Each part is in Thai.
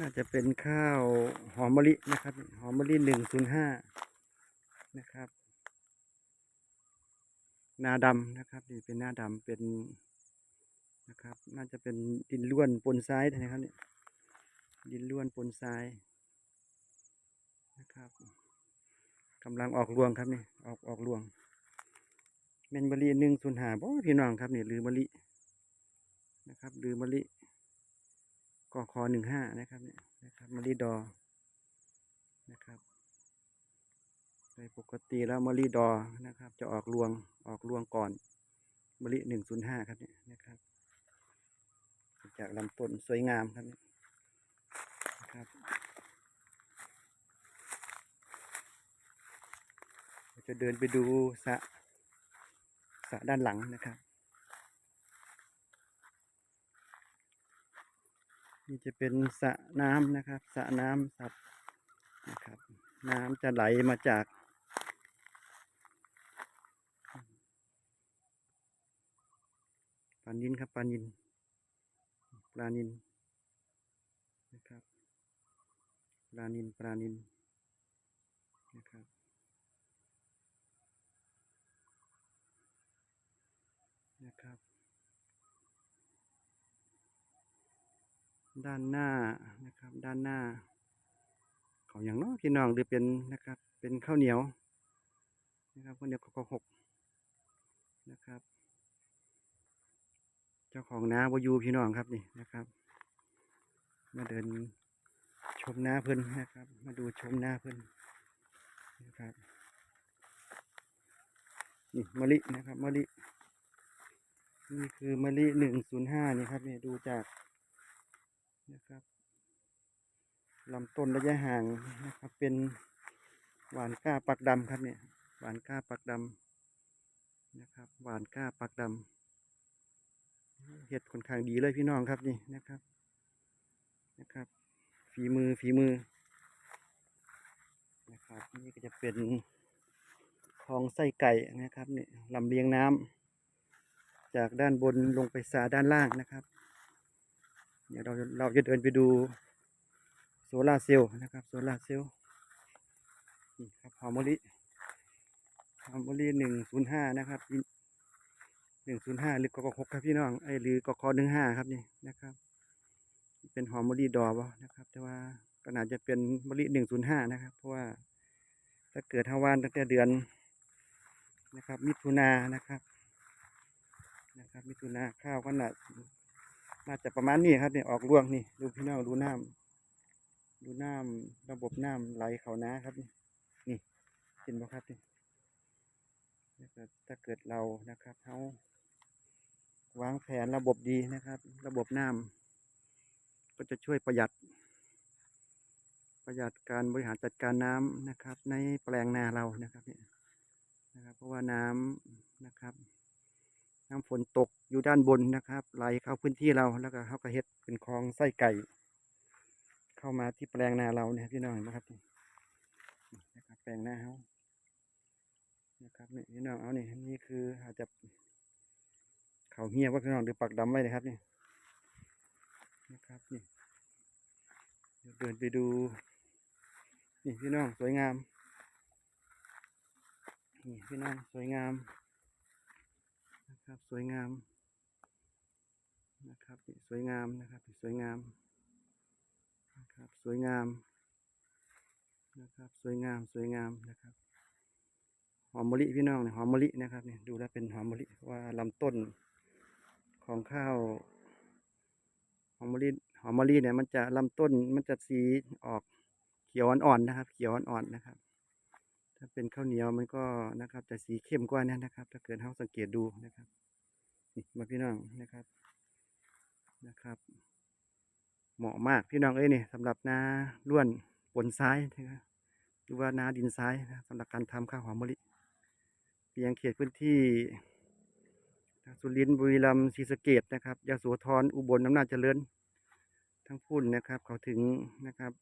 น่าจะเป็นข้าวหอมมะลินะครับ หอมมะลิหนึ่งศูนย์ห้านะครับ นาดำนะครับนี่เป็นหน้าดำเป็นนะครับ น่าจะเป็นดินล้วนปนทรายนะครับเนี่ยดินล้วนปนทรายนะครับกำลังออกรวงครับนี่ออกออกรวงเมนมะลิหนึ่งศูนย์ห้าบ่พี่น้องครับนี่หรือมะลินะครับหรือมะลิ กอคอหนึ่งห้านะครับเนี่ยนะครับมะลิดอนะครับโดยปกติแล้วมะลิดอนะครับ จะออกรวงออกรวงก่อนมะลิหนึ่งศูนย์ห้าครับเนี่ยนะครับ จากลำต้นสวยงามครับเนี่ยนะครับจะเดินไปดูสะสะด้านหลังนะครับ นี่จะเป็นสระน้ำนะครับสระน้ำสัตว์นะครับ น้ำจะไหลมาจากปลานินครับปลานินปลานินนะครับปลานินปลานินนะครับ ด้านหน้านะครับ ด้านหน้าเขาอย่างเน้อพี่น้องหรือเป็นนะครับ เป็นข้าวเหนียวนะครับข้าวเหนียวกอหกนะครับ เจ้าของน้าวายูพี่น้องครับนี่นะครับ มาเดินชมน้าเพิ่อนนะครับ มาดูชมน้าเพิ่อนนะครับนี่มะลินะครับมะลินี่คือมะลิหนึ่งศูนย์ห้านี่ครับนี่ดูจาก นะครับลำต้นระยะห่างนะครับ เป็นหวานก้าปักดำครับเนี่ย หวานก้าปักดำนะครับ หวานก้าปักดำเห็ดค่อนข้างดีเลยพี่น้องครับนี่นะครับนะครับ ฝีมือฝีมือนะครับนี่ก็จะเป็นคลองไส้ไก่นะครับนี่ลำเลียงน้ำจากด้านบนลงไปสาด้านล่างนะครับ เดี๋ยวเราเราจะเดินไปดูโซลาร์เซลล์นะครับโซลาร์เซลล์นี่ครับหอมมะลิหอมมะลิหนึ่งศูนย์ห้านะครับหนึ่งศูนย์ห้าหรือกกหกครับพี่น้องไอหรือกกหนึ่งห้าครับนี่นะครับ เป็นหอมมะลิดอกนะครับ แต่ว่าก็น่าจะเป็นมะลิหนึ่งศูนย์ห้านะครับ เพราะว่าถ้าเกิดฮาวานตั้งแต่เดือนนะครับ มิถุนานะครับนะครับ มิถุนาข้าวก็น่า น่าจะประมาณนี้ครับเนี่ยออกรวงนี่ดูพี่น้องดูน้ำดูน้ำระบบน้ำไหลเขานาครับ นี่นี่เห็นบ่ครับนี่นะครับถ้าเกิดเรานะครับเขาวางแผนระบบดีนะครับ ระบบน้ำก็จะช่วยประหยัด ประหยัดการบริหารจัดการน้ำนะครับ ในแปลงนาเรานะครับเนี่ยนะครับ เพราะว่าน้ำนะครับ น้ำฝนตกอยู่ด้านบนนะครับไหลเข้าพื้นที่เราแล้วก็เข้ากระเฮ็ดเป็นคลองไส้ไก่ เข้ามาที่แปลงนาเราเนี่ยพี่น้องเห็นไหมครับนี่นะครับ แปลงนาเขานะครับนี่พี่น้องเอานี่นี่คืออาจจะเขาเงียว่าพี่น้องดูปักดำไว้นะครับนี่นะครับนี่เดี๋ยวเดินไปดูนี่พี่น้องสวยงามนี่พี่น้องสวยงาม นะครับ สวยงามนะครับสวยงามนะครับสวยงามนะครับสวยงามนะครับสวยงามสวยงามนะครับหอมมะลิพี่น้องเนี่ยหอมมะลินะครับเนี่ยดูแล้วเป็นหอมมะลิว่าลำต้นของข้าวหอมมะลิหอมมะลิเนี่ยมันจะลำต้นมันจะสีออกเขียวอ่อนๆนะครับ เขียวอ่อนๆนะครับ ถ้าเป็นข้าวเหนียวมันก็นะครับจะสีเข้มกว่านี้นะครับ ถ้าเกิดเราสังเกตดูนะครับ นี่มาพี่น้องนะครับนะครับ เหมาะมากพี่น้องเอ้ยนี่สำหรับนาล้วนปนซ้ายนะครับหรือว่านาดินซ้ายนะสำหรับการทำข้าวหอมมะลิเพียงเขตพื้นที่สุรินทร์บุรีรัมย์ศรีสะเกดนะครับยโสธรอุบลอำนาจเจริญ ทั้งพุ่นนะครับ เขาถึงนะครับ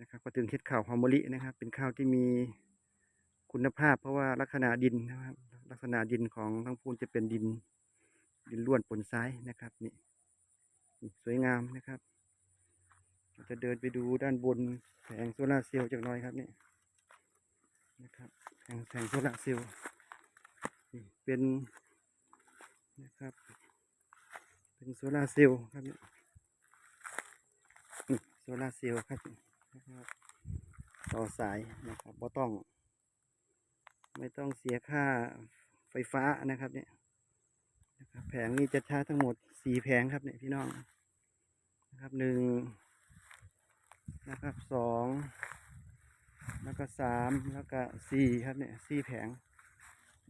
นะครับเขาถึงเฮ็ดข้าวหอมมะลินะครับ เป็นข้าวที่มีคุณภาพ เพราะว่าลักษณะดินนะครับ ลักษณะดินของทั้งพุ่นจะเป็นดิน ดินล้วนปนทรายนะครับนี่สวยงามนะครับเราจะเดินไปดูด้านบนแผงโซลาเซลล์จากน้อยครับนี่นะครับแผงแผงโซลาเซลล์เป็นนะครับ เป็นโซลาเซลล์ครับนี่โซลาเซลล์ครับ นะครับต่อสายนะครับบ่ต้อง ไม่ต้องเสียค่าไฟฟ้านะครับเนี่ยนะครับแผงนี้จะใช้ทั้งหมดสี่แผงครับเนี่ยพี่น้องนะครับหนึ่งนะครับสองแล้วก็สามแล้วก็สี่ครับเนี่ยสี่แผง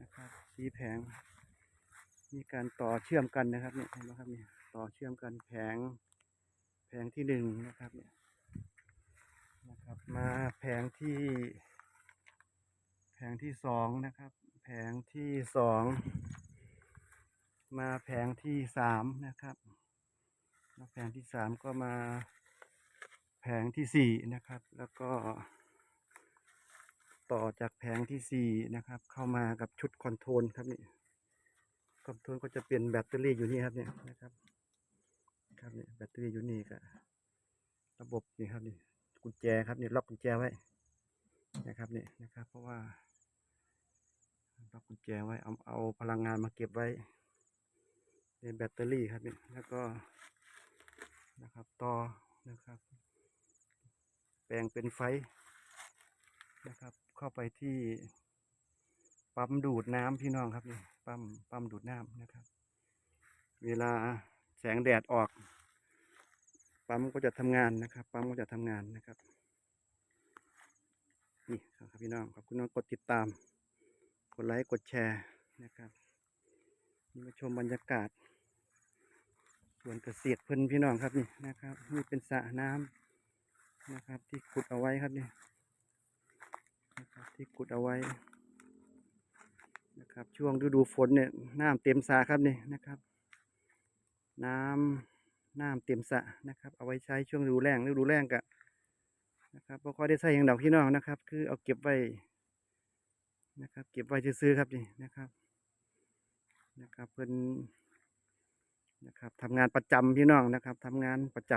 นะครับสี่แผง มีการต่อเชื่อมกันนะครับเนี่ยเห็นไหมครับเนี่ยต่อเชื่อมกันแผงแผงที่หนึ่งนะครับเนี่ย ครับมาแผงที่ แผงที่สองนะครับ แผงที่สองมาแผงที่สามนะครับแล้วแผงที่สามก็มาแผงที่สี่นะครับ แล้วก็ ต่อจากแผงที่สี่นะครับ เข้ามากับชุดคอนโทรลครับนี่คอนโทรลก็จะเป็นแบตเตอรี่อยู่นี่ครับเนี่ยนะครับ ครับเนี่ยแบตเตอรี่อยู่นี่ก็ระบบนี่ครับนี่ กุญแจครับนี่ล็อกกุญแจไว้นะครับนี่นะครับ เพราะว่าล็อกกุญแจไว้เอาเอาพลังงานมาเก็บไว้ในแบตเตอรี่ครับนี่แล้วก็นะครับต่อนะครับ แปลงเป็นไฟนะครับ เข้าไปที่ปั๊มดูดน้ำพี่น้องครับนี่ปั๊มปั๊มดูดน้ำนะครับ เวลาแสงแดดออก ปั๊มก็จะทำงานนะครับ ปั๊มก็จะทำงานนะครับ นี่ครับพี่น้องขอบคุณน้องกดติดตาม กดไลค์กดแชร์นะครับนี่มาชมบรรยากาศสวนเกษตรเพิ่นพี่น้องครับนี่นะครับนี่เป็นสระน้ำนะครับ ที่ขุดเอาไว้ครับนี่นะครับที่ขุดเอาไว้นะครับ ช่วงฤดูฝนเนี่ยน้ำเต็มสระครับนี่นะครับ น้ำ น้ำเต็มสะนะครับ เอาไว้ใช้ช่วงฤดูแล้งฤดูแล้งกะนะครับบ่ค่อยได้ใส่อย่างดอกพี่น้องนะครับ คือเอาเก็บไว้นะครับ เก็บไว้ซื้อครับนี่นะครับ นะครับเพิ่นนะครับทำงานประจำพี่น้องนะครับทำงานประจ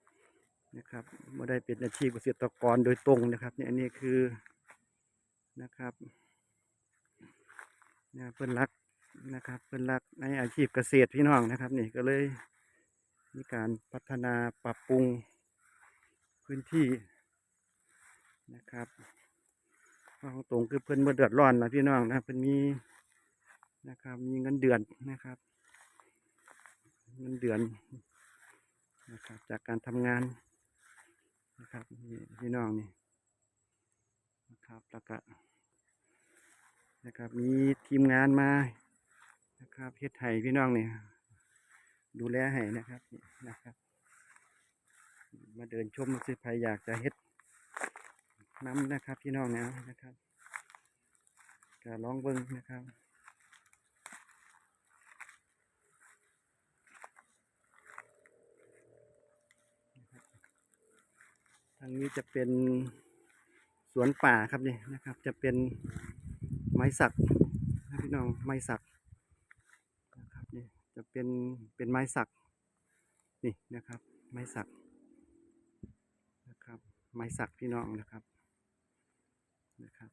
ำนะครับไม่ได้เป็นอาชีพเกษตรกรโดยตรงนะครับเนี่อันนี้คือนะครับเนี่ยเพิ่นรักนะครับเพิ่นรักในอาชีพเกษตรพี่น้องนะครับ นี่ก็เลย มีการพัฒนาปรับปรุงพื้นที่นะครับว่าตรงคือเพิ่อนบ่เดือดร้อนนะพี่น้องนะเพิ่อนมีนะครับ มีเงินเดือนนะครับ เงินเดือนนะครับ จากการทำงานนะครับพี่น้องนี่นะครับแล้วก็นะครับมีทีมงานมานะครับเฮ็ดไห้พี่น้องนี่ ดูแลให้นะครับนะครับ มาเดินชมสิใครอยากจะเฮ็ดน้ำนะครับ พี่น้องนะนะครับก็ลองเบิ้งนะครับทางนี้จะเป็นสวนป่าครับนี่นะครับ จะเป็นไม้สักนะพี่น้องไม้สัก จะเป็นเป็นไม้สักนี่นะครับ ไม้สักนะครับ ไม้สักพี่น้องนะครับนะครับ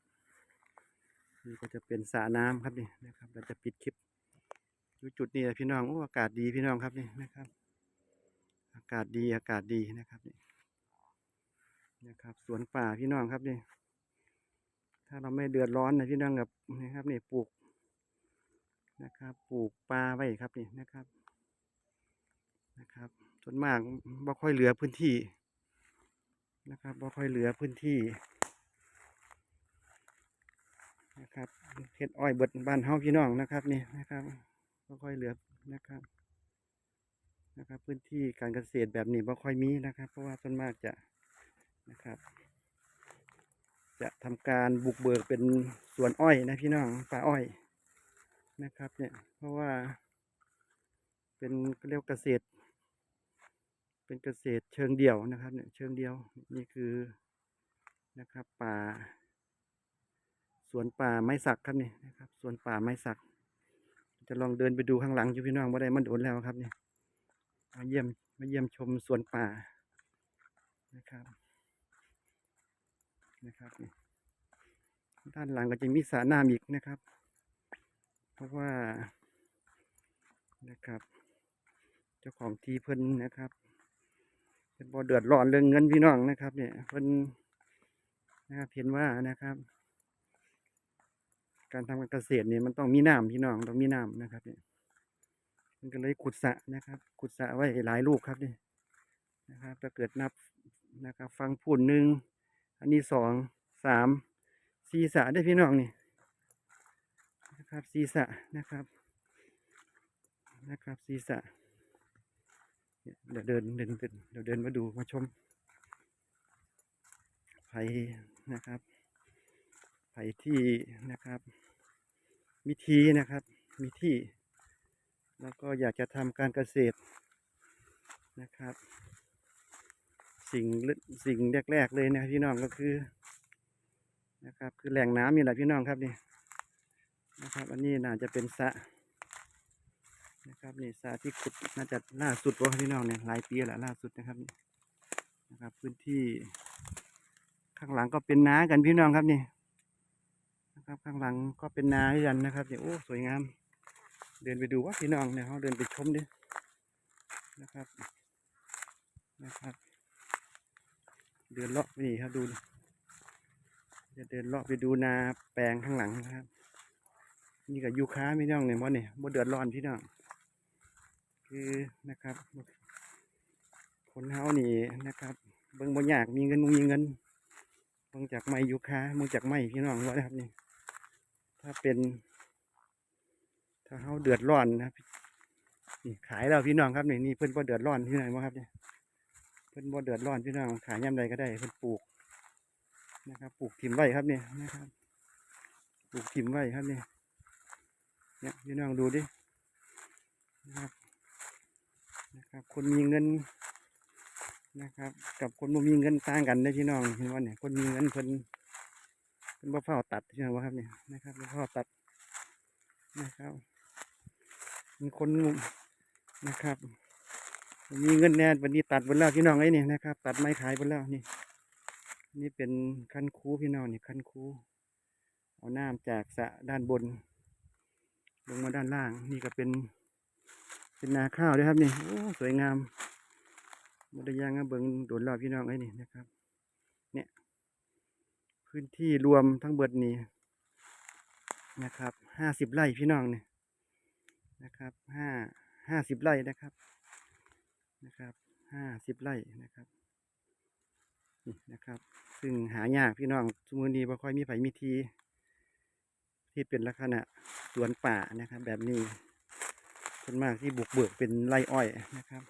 นี่ก็จะเป็นสระน้ำครับนี่นะครับ เราจะปิดคลิปอยู่จุดนี้แหละพี่น้องโอ้อากาศดีพี่น้องครับนี่นะครับ อากาศดีอากาศดีนะครับนี่นะครับ สวนป่าพี่น้องครับนี่ถ้าเราไม่เดือดร้อนนะพี่น้องกับนะครับนี่ปลูก นะครับ ปลูกปลาไว้ครับนี่นะครับนะครับส่วนมากบ่ค่อยเหลือพื้นที่นะครับบ่ค่อยเหลือพื้นที่นะครับเฮ็ดอ้อยเบิดบ้านเฮาพี่น้องนะครับนี่นะครับบ่ค่อยเหลือนะครับนะครับ พื้นที่การเกษตรแบบนี้บ่ค่อยมีนะครับ เพราะว่าส่วนมากจะนะครับ จะทำการบุกเบิกเป็นสวนอ้อยนะพี่น้องป่าอ้อย นะครับ เนี่ยเพราะว่า เป็นเรียกเกษตร เป็นเกษตรเชิงเดี่ยวนะครับ เนี่ยเชิงเดียวนี่คือนะครับ ป่า สวนป่าไม้สักครับนี่นะครับสวนป่าไม้สัก จะลองเดินไปดูข้างหลังอยู่พี่น้องว่าได้มันโดนแล้วครับเนี่ยมาเยี่ยมมาเยี่ยมชมสวนป่านะครับนะครับนี่ด้านหลังก็จะมีสระน้ำอีกนะครับ เพราะว่านะครับ เจ้าของที่เพิ่นนะครับเป็นบ่เดือดร้อนเรื่องเงินพี่น้องนะครับ เนี่ยเพิ่นนะครับเห็นว่านะครับ การทำการเกษตรเนี่ยมันต้องมีน้ำพี่น้องต้องมีน้ำนะครับเนี่ยมันก็เลยขุดสระนะครับ ขุดสระไว้หลายลูกครับนี่นะครับถ้าเกิดนับนะครับ ฟังพูนหนึ่งอันนี้สองสามสี่สระได้พี่น้องนี่ นะครับสี่สะนะครับนะครับสี่สะเดี๋ยวเดินเดินเดินเดี๋ยวเดินมาดูมาชมไผ่นะครับไผ่ที่นะครับ มีทีนะครับ มีที่ แล้วก็อยากจะทำการเกษตรนะครับ สิ่งสิ่งแรกๆเลยนะพี่น้องก็คือนะครับ คือแหล่งน้ำนี่แหละพี่น้องครับนี่ นะครับ อันนี้น่าจะเป็นสะนะครับนี่สะที่ขุดน่าจะล่าสุดวะพี่น้องเนี่ยหลายปีแล้วล่าสุดนะครับนะครับ พื้นที่ ข้างหลังก็เป็นนากันพี่น้องครับนี่นะครับ ข้างหลังก็เป็นนาให้กันนะครับเนี่ยโอ้สวยงาม เดินไปดูว่าพี่น้องเนี่ยเขาเดินไปชมดินะครับนะครับ เดินเลาะไปนี่ครับดูจะเดินเลาะไปดูนาแปลงข้างหลังนะครับ นี่กับยูค้าพี่น้องเนี่ยว่เนี่ยบ่เดือดร้อนพี่น้องคือนะครับ คนเฮานี่นะครับ เบิ่งบ่ยากมีเงินมีเงินเบิ่งจากไม้ยูค้าเบิ่งจากไม้พี่น้องว่านะครับนี่ถ้าเป็น ถ้าเขาเดือดร้อนนะครับนี่ขายแล้วพี่น้องครับนี่นี่เพิ่อนบ่เดือดร้อนพี่น้องบ่ครับเนี่ยเพิ่อนบ่เดือดร้อนพี่น้องขายย่ำใดก็ได้เพิ่อนปลูกนะครับ ปลูกถิ่มไว้ครับเนี่ยนะครับ ปลูกถิ่มไว้ครับเนี่ย เนี่ยพี่น้องดูดินะครับนะครับ คนมีเงินนะครับ กับคนบ่มีเงินต่างกันได้พี่น้องเห็นว่าเนี่ยคนมีเงินเพิ่นเป็นบ่เฝ้าตัดใช่ไหมครับเนี่ยนะครับบ่เฝ้าตัดนะครับมีคนนะครับ มีเงินแน่วันนี้ตัดหมดแล้วพี่น้องไอ้นี่นะครับ ตัดไม้ขายหมดแล้วนี่ นี่เป็นคันคูพี่น้องนี่คันคูเอาน้ำจากสะด้านบน ลงมาด้านล่าง นี่ก็เป็น เป็นนาข้าวด้วยครับนี่โอ้สวยงามหมดยางนะเบิงโดนรอบพี่น้องไอ้นี่นะครับ เนี่ย พื้นที่รวมทั้งเบิดนี้นะครับห้าสิบไร่พี่น้องเนี่ยนะครับห้าห้าสิบไร่นะครับนะครับห้าสิบไร่นะครับนี่นะครับ ซึ่งหายากพี่น้องสมุนีบ่ค่อยมีไผมีที ที่เป็นลักษณะสวนป่านะครับ แบบนี้ส่วนมากที่บุกเบิกเป็นไรอ้อยนะครับ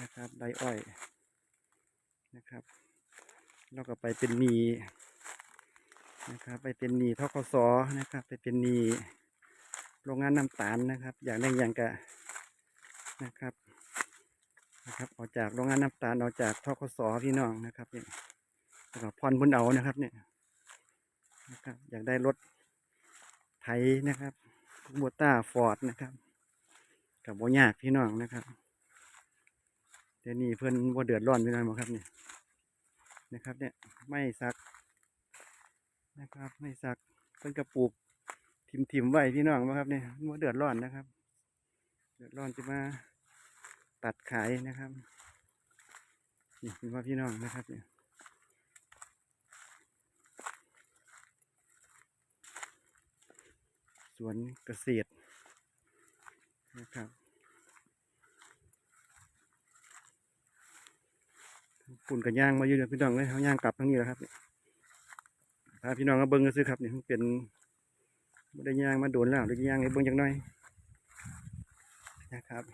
นะครับไรอ้อยนะครับแล้วก็ไปเป็นหนีนะครับ ไปเป็นหนีทกศนะครับ ไปเป็นหนีโรงงานน้ำตาลนะครับ อย่างใดอย่างกะนะครับนะครับออกจากโรงงานน้ำตาลออกจากทกศพี่น้องนะครับเนี่ยแล้วก็พรบนเอานะครับเนี่ยนะครับอยากได้รถ ไถนะครับโบต้าฟอร์ดนะครับกับโบยากพี่น้องนะครับเดี๋ยวนี้เพื่อนบ่เดือดร้อนพี่น้องบ่ครับเนี่ยนะครับ เนี่ยไม่สักนะครับ ไม่สักเพิ่อนกระปลูกทิมทิมๆไว้พี่น้องว่าครับเนี่ยมัเดือดร้อนนะครับ เดือดร้อนจะมาตัดขายนะครับนี่เป็นว่าพี่น้องนะครับเนี่ย วนเกษตรนะครับปุ่นกับย่างมาอยู่เดี๋ยวพี่น้องเลยเขาย่างกลับทั้งนี้แหละครับพาพี่น้องมาเบิ้งก็ซื้อครับเนี่ยมันเป็นไม่ได้ย่างมาโดนแล้วได้ย่างให้เบิ้งจังหน่อยนะครับ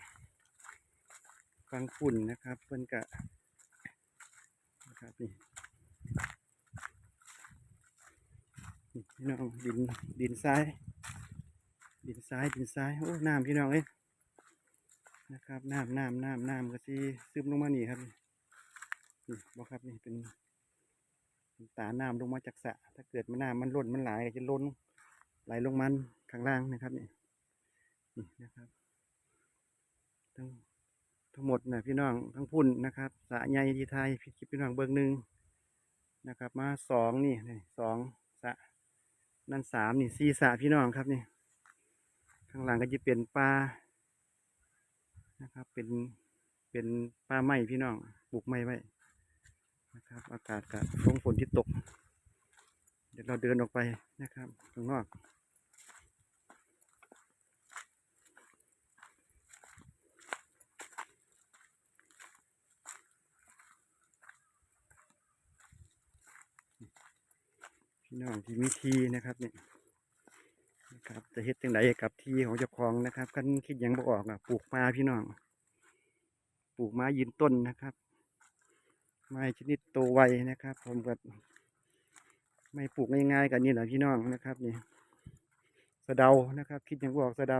ฟังฝุ่นนะครับเพิ่นกะนะครับนี่พี่น้องดินดินทราย ดินทรายดินทรายโอ้น้ำพี่น้องเอ้ยนะครับน้ำน้ำน้ำน้ำก็ที่ซึมลงมานี่ครับนี่บ่ครับนี่เป็นเป็นตาน้ำลงมาจากสระถ้าเกิดมันน้ำมันล้นมันไหลก็จะล้นไหลลงมันข้างล่างนะครับนี่นี่นะครับทั้งทั้งหมดนะพี่น้องทั้งพุ่นนะครับสระใหญ่ที่ไทยพี่คลิปพี่น้องเบิ้งหนึ่งนะครับ มาสองนี่นี่สองสระนั่นสามนี่สี่สระพี่น้องครับนี่ ข้างหลังก็จะเป็นปลานะครับ เป็นเป็นปลาไม้พี่น้องปลูกไม้ไว้นะครับ อากาศกับฝนฝนที่ตก เดี๋ยวเราเดินออกไปนะครับข้างนอกพี่น้องที่มีทีนะครับเนี่ย ครับจะเฮ็ดจังไดกับทีของเจ้าของนะครับกันคิดยังบ่ออกอะปลูกมาพี่น้อง ปลูกไม้ยืนต้นนะครับ ไม้ชนิดโตไวนะครับ ผมก็ไม่ปลูกง่ายๆกันนี่แหละพี่น้องนะครับนี่สะเดานะครับ คิดยังบ่ออกสะเดา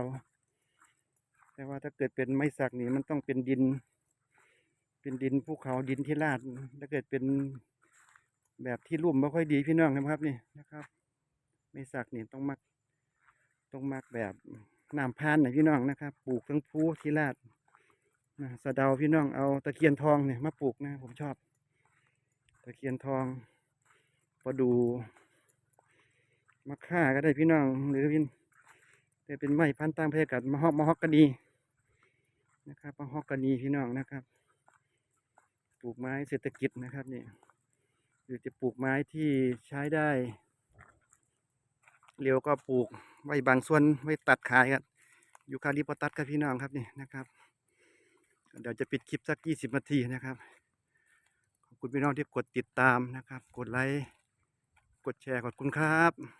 แต่ว่าถ้าเกิดเป็นไม้สักนี่มันต้องเป็นดิน เป็นดินภูเขาดินที่ลาดถ้าเกิดเป็นแบบที่ลุ่มไม่ค่อยดีพี่น้องนะครับนี่นะครับ ไม่สักนี่ต้องมัก ต้องมักแบบน้ำพานนะพี่น้องนะครับ ปลูกทั้งพูทีลาดนะสะเดาพี่น้องเอาตะเคียนทองเนี่ยมาปลูกนะผมชอบ ตะเคียนทองประดูมะค่าก็ได้พี่น้องหรือเป็นแต่เป็นไม้พันธุ์ต่างเทศกับมะฮอกมะฮอกกานีนะครับมะฮอกกานีพี่น้องนะครับ ปลูกไม้เศรษฐกิจนะครับนี่หรือจะปลูกไม้ที่ใช้ได้ เร็วก็ปลูกไว้บางส่วนไว้ตัดขายครับยูคาลิปตัสครับพี่น้องครับนี่นะครับ เดี๋ยวจะปิดคลิปสักยี่สิบนาทีนะครับขอบคุณพี่น้องที่กดติดตามนะครับ กดไลค์กดแชร์ขอบคุณครับ